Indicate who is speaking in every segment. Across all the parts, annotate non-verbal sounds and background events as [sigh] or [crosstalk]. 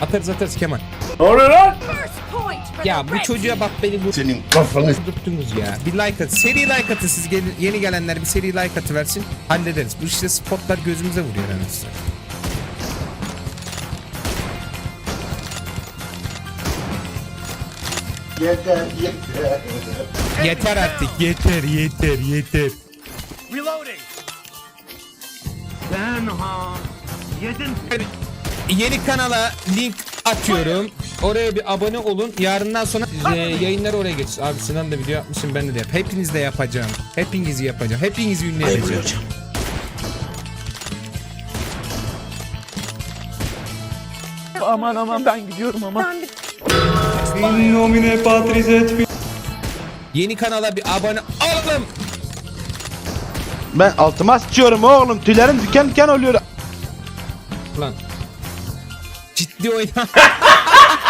Speaker 1: Atarız atarız Kemal.
Speaker 2: First point for
Speaker 1: Ya bu çocuğa bak beni bu
Speaker 3: Senin kafanı
Speaker 1: Tuttunuz ya. Bir like at. Seri like atı siz gel- yeni gelenler bir seri like atı versin. Hallederiz. Bu işte spotlar gözümüze vuruyor anasını.
Speaker 3: yeter yeter.
Speaker 1: Yeter artık. Yeter yeter yeter.
Speaker 4: Reloading. Sen ha. Yedin.
Speaker 1: Yeni kanala link atıyorum. Oraya bir abone olun. Yarından sonra e, yayınları oraya geç. Abi Sinan da video yapmışım ben de yap. Hepiniz de yapacağım. Hepinizi yapacağım. Hepinizi ünlü edeceğim.
Speaker 5: Aman aman ben gidiyorum ama.
Speaker 1: Yeni kanala bir abone olun.
Speaker 6: Ben altıma sıçıyorum oğlum. Tüylerim diken diken oluyor.
Speaker 1: Lan. Ciddi oyna.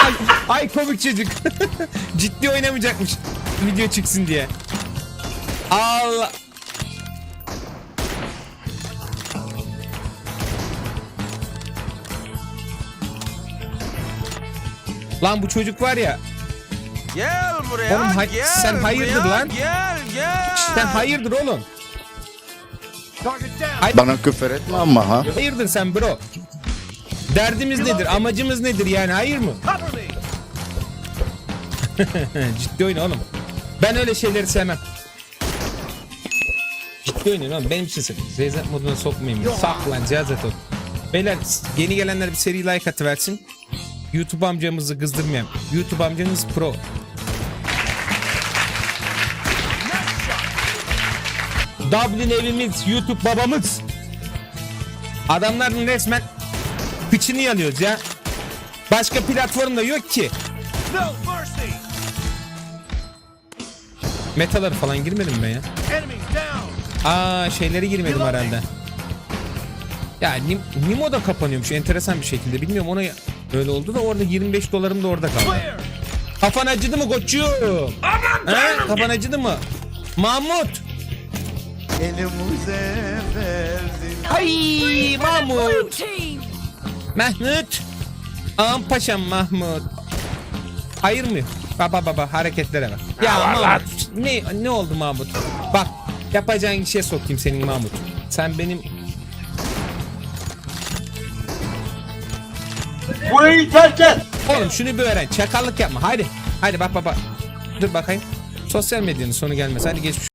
Speaker 1: ay, [laughs] ay komik çocuk. [laughs] Ciddi oynamayacakmış. Video çıksın diye. Allah. Lan bu çocuk var ya.
Speaker 7: Gel buraya
Speaker 1: Oğlum hay-
Speaker 7: gel
Speaker 1: sen hayırdır
Speaker 7: buraya,
Speaker 1: lan?
Speaker 7: Gel gel.
Speaker 1: Sen hayırdır oğlum?
Speaker 4: Down.
Speaker 3: Bana küfür etme ama ha.
Speaker 1: Hayırdır sen bro? Derdimiz nedir? Amacımız nedir yani? Hayır mı? [laughs] Ciddi oyna oğlum. Ben öyle şeyleri sevmem. Ciddi oynayın oğlum. Benim için sevin. Zeyzat moduna sokmayayım. Saklan cihazet ol. Beyler yeni gelenler bir seri like atıversin. YouTube amcamızı kızdırmayalım. YouTube amcanız pro. Dublin evimiz, YouTube babamız. Adamların resmen kıçını yalıyoruz ya. Başka platformda yok ki.
Speaker 4: No mercy.
Speaker 1: Metaları falan girmedim ben ya. Aa şeyleri girmedim herhalde. Ya Nim- Nimo da kapanıyormuş enteresan bir şekilde. Bilmiyorum ona öyle oldu da orada 25 dolarım da orada kaldı. Kafan acıdı mı koçum? Aman He? Kafan acıdı mı? Mahmut.
Speaker 6: Elimize verdin.
Speaker 1: Ay Mahmut. Mahmut. Ağam paşam Mahmut. Hayır mı? Baba baba hareketlere bak. Ya Mahmut ne ne oldu Mahmut? Bak yapacağın işe sokayım senin Mahmut. Sen benim
Speaker 3: Burayı terk et.
Speaker 1: Oğlum şunu bir öğren. Çakallık yapma. Haydi. Haydi bak bak. Dur bakayım. Sosyal medyanın sonu gelmez. Hadi geçmiş